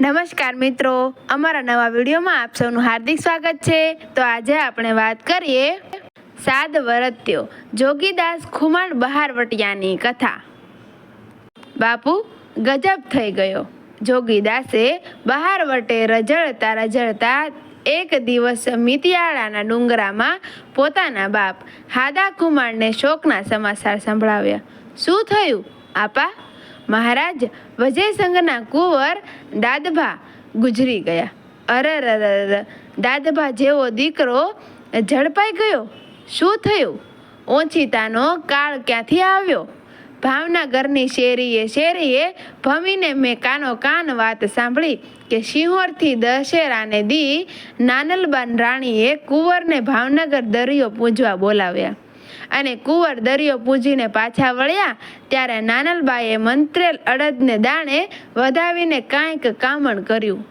નમસ્કાર મિત્રો, અમારા નવા વિડીયોમાં આપ સૌનું હાર્દિક સ્વાગત છે. તો આજે આપણે વાત કરીએ સાદ વરત્યો, જોગીદાસ ખુમાણ બહારવટિયાની કથા. બાપુ, ગજબ થઈ ગયો. જોગીદાસે બહારવટે રજળતા રજળતા એક દિવસ મિતિયાળાના ડુંગરામાં પોતાના બાપ હાદા કુમારને શોકના સમાચાર સંભળાવ્યા. શું થયું? આપા મહારાજ, વજયસંઘના કુંવર દાદભા ગુજરી ગયા. અરરરર દાદભા જેવો દીકરો ઝડપાઈ ગયો. શું થયું? ઓછીતાનો કાળ ક્યાંથી આવ્યો? ભાવનગરની શેરીએ શેરીએ ભમીને મેં કાનો કાન વાત સાંભળી કે સિંહોરથી દશેરાને દી નાનલબાન રાણીએ કુંવરને ભાવનગર દરિયો પૂંજવા બોલાવ્યા. અને કુંવર દરિયો પૂજીને પાછા વળ્યા, ત્યારે નાનલબાઈએ મંત્રેલ અડદને દાણે વધાવીને કાંઈક કામણ કર્યું.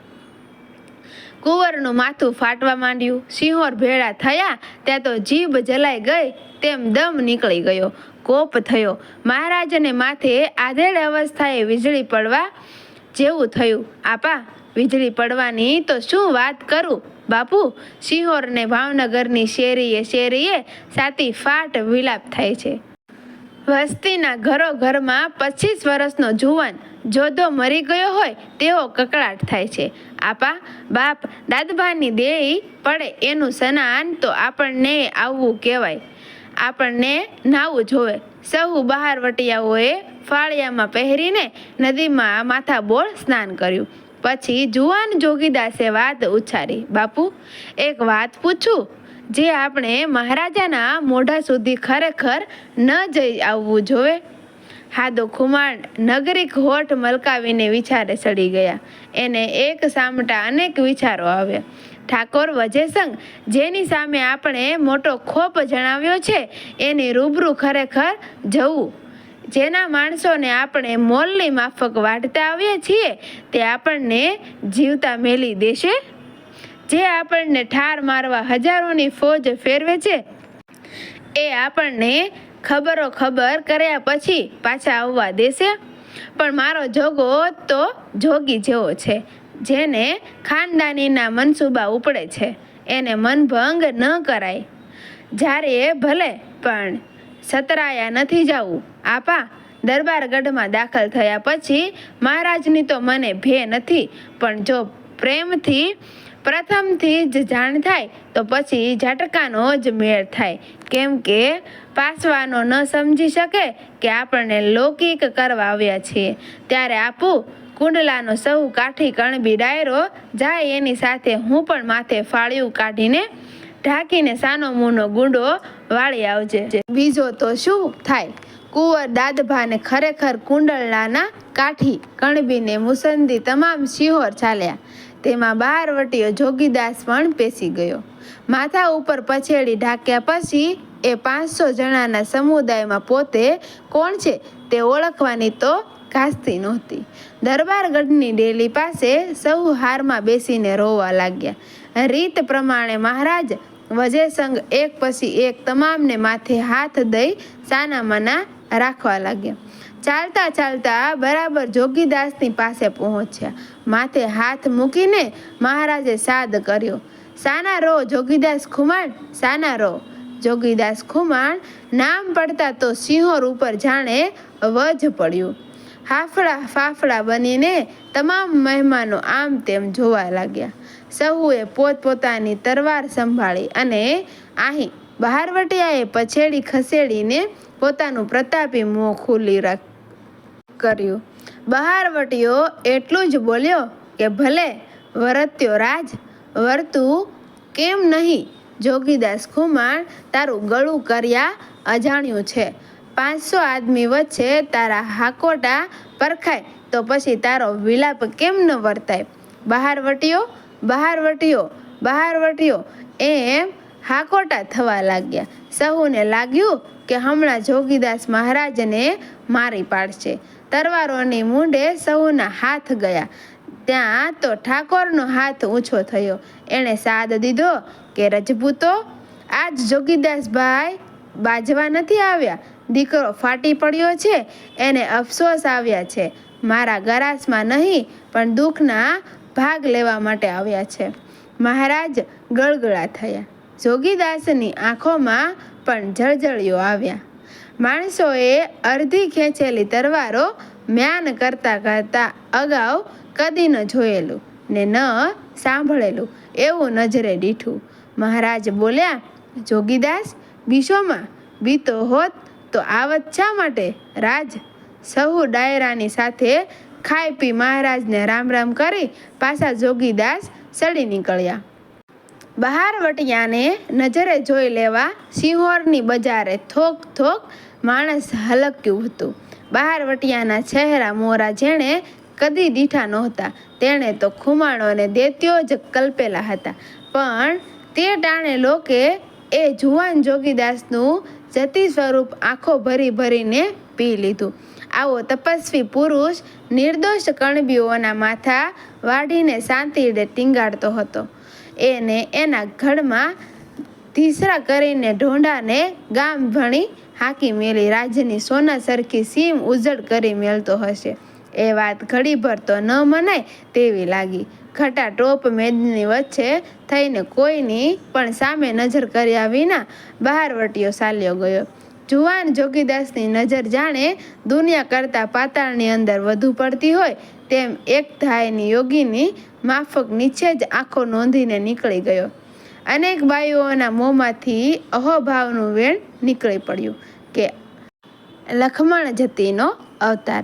કુંવરનું માથું ફાટવા માંડ્યું. સિંહોર ભેળા થયા ત્યાં તો જીભ જલાઈ ગઈ, તેમ દમ નીકળી ગયો. કોપ થયો. મહારાજને માથે આધેડ અવસ્થાએ વીજળી પડવા જેવું થયું. આપા, વીજળી પડવાની તો શું વાત કરું? બાપુ સિંહોરને ભાવનગરની શેરીએ શેરીએ સાતી ફાટ વિલાપ થાય છે. વસ્તીના ઘરો ઘરમાં પચીસ વર્ષનો જુવાન જોધો મરી ગયો હોય તેવો કકળાટ થાય છે. આપા, બાપ, દાદભાની દેહી પડે એનું સ્નાન તો આપણને આવવું કહેવાય. આપણને નાવું જોવે. સહુ બહાર વટિયાઓએ ફાળિયામાં પહેરીને નદીમાં માથા બોળ સ્નાન કર્યું. પછી જુવાન જોગીદાસે વાત ઉચ્ચારી. બાપુ, એક વાત પૂછું? જે આપણે મહારાજાના મોઢા સુધી ખરેખર ન જઈ આવવું જોવે? હાદો ખુમાણ નગરીક હોઠ મલકાવીને વિચારે ચડી ગયા. એને એક સામટા અનેક વિચારો આવ્યા. ઠાકોર વજેસંગ, જેની સામે આપણે મોટો ખોપ જણાવ્યો છે, એની રૂબરૂ ખરેખર જવું. જેના માણસોને આપણે મોલની માફક વાઢતા આવીએ છીએ, તે આપણને જીવતા મેલી દેશે. જે આપણને ઠાર મારવા હજારોની ફોજ ફેરવે છે, એ આપણને ખબરો ખબર કર્યા પછી પાછા આવવા દેશે. પણ મારો જોગો તો જોગી જેવો છે, જેને ખાનદાનીના મનસૂબા ઉપડે છે, એને મનભંગ ન કરાય. જ્યારે ભલે, પણ સતરાયા નથી જવું. આપા, દરબારગઢમાં દાખલ થયા પછી મહારાજની તો મને ભે નથી, પણ જો પ્રેમથી, પ્રથમથી જ જાણ થાય, તો પછી ઝટકાનો જ મેળ થાય. કેમ કે પાસવાનો ન સમજી શકે કે આપણને લૌકિક કરવા આવ્યા છીએ ત્યારે આપું, કુંડલાનો સૌ કાઠી કણબી ડાયરો જાય એની સાથે હું પણ માથે ફાળિયું કાઢીને ઢાંકીને સાનો મૂનો ગુંડો વાળી આવજે. બીજો તો શું થાય? કુંવર દાદભાને ખરેખર કુંડળનાના કાઠી કણબીને મુસંદી તમામ શિહોર ચાલ્યા. તેમાં બારવટીયો જોગીદાસ પણ પેસી ગયો. માથા ઉપર પછેડી ઢાંક્યા પછી એ પાંચસો જણાના સમુદાયમાં પોતે કોણ છે તે ઓળખવાની તો ઘાસતી નહોતી. દરબારગઢની ડેલી પાસે સૌ હારમાં બેસીને રોવા લાગ્યા. રીત પ્રમાણે મહારાજ વજેસંગ એક પછી એક તમામને માથે હાથ દઈ સાનામાના રાખવા લાગ્યા. ચાલતા ચાલતા બરાબર જોગીદાસની પાસે પહોંચ્યા. માથે હાથ મૂકીને મહારાજે સાદ કર્યો. સાના રો, જોગીદાસ ખુમાણ, સાના રો. જોગીદાસ ખુમાણ નામ પડતા તો સિંહોર ઉપર જાણે વજ પડ્યું. હાફડા ફાફડા બનીને તમામ મહેમાનો આમ તેમ જોવા લાગ્યા. સહુએ પોતપોતાની તરવાર સંભાળી અને અહીં બહારવટિયાએ પછેડી ખસેડીને પોતાનું પ્રતાપી મોં ખુલ્લી રાખ કર્યું. બહારવટીયો એટલું જ બોલ્યો કે, ભલે, વરત્યો રાજ, વર્તું કેમ નહીં? જોગીદાસ ખુમાણ તારું ગળું કર્યા અજાણ્યું છે. પાંચસો આદમી વચ્ચે તારા હાકોટા પરખાય, તો પછી તારો વિલાપ કેમ ન વર્તાય? બહાર વટ્યો બહાર વટ્યો બહાર વટ્યો. એમ હાકોટા થવા લાગ્યા. સહુને લાગ્યું કે હમણાં જોગીદાસ મહારાજને મારી પાડશે. તરવારોની મૂંડે સહુના હાથ ગયા. ત્યાં તો ઠાકોરનો હાથ ઊંચો થયો. એણે સાદ દીધો કે, રજપૂતો, આજ જોગીદાસભાઈ બાજવા નથી આવ્યા. દીકરો ફાટી પડ્યો છે, એને અફસોસ આવ્યા છે. મારા ગરાસમાં નહીં, પણ દુઃખના ભાગ લેવા માટે આવ્યા છે. મહારાજ ગળગળા થયા. જોગીદાસની આંખોમાં પણ જળજળીઓ આવ્યા. માણસોએ અડધી ખેંચેલી તરવારો મ્યાન કરતા કરતા અગાઉ કદી ન જોયેલું ને ન સાંભળેલું એવું નજરે દીઠું. મહારાજ બોલ્યા, જોગીદાસ બીસોમાં બીતો હોત તો આવત શા માટે? રાજ, સહુ ડાયરાની સાથે ખાઈ પી મહારાજને રામ રામ કરી પાછા જોગીદાસ સડી નીકળ્યા. બહાર વટિયાને નજરે જોઈ લેવા સિંહોરની બજારે થોક થોક માણસ હલક્યું હતું. બહાર વટિયાના ચહેરા મોરા જેણે કદી દીઠા નહોતા. તેણે તો ખુમાણો અને દેત્યો જ કલ્પેલા હતા. પણ તે ટાણે લોકે એ જુવાન જોગીદાસનું જતી સ્વરૂપ આંખો ભરી ભરીને પી લીધું. આવો તપસ્વી પુરુષ નિર્દોષ કણબીઓના માથા વાઢીને શાંતિડે ટીંગાડતો હતો. એને એના ઘડમાં ધીસરા કરીને ઢોંડાને ગામ ભણી હાકી મેલી. રાજ્યની સોના સરખી સીમ ઉજળ કરી મેલતો હશે. એ વાત ઘડીભર તો ન મનાય તેવી લાગી. ઘટા ટોપ મેદની વચ્ચે થઈને કોઈની પણ સામે નજર કર્યા વિના બહાર વટીયો ચાલ્યો ગયો. જુવાન જોગીદાસની નજર જાણે દુનિયા કરતાં પાતાળની અંદર વધુ પડતી હોય તેમ એક ધાયની યોગીની માફક નીચે જ આંખો નોંધીને નીકળી ગયો. અનેક બાઈઓના મોંમાંથી અહોભાવનું વેણ નીકળી પડ્યું કે લખમણ જતીનો અવતાર.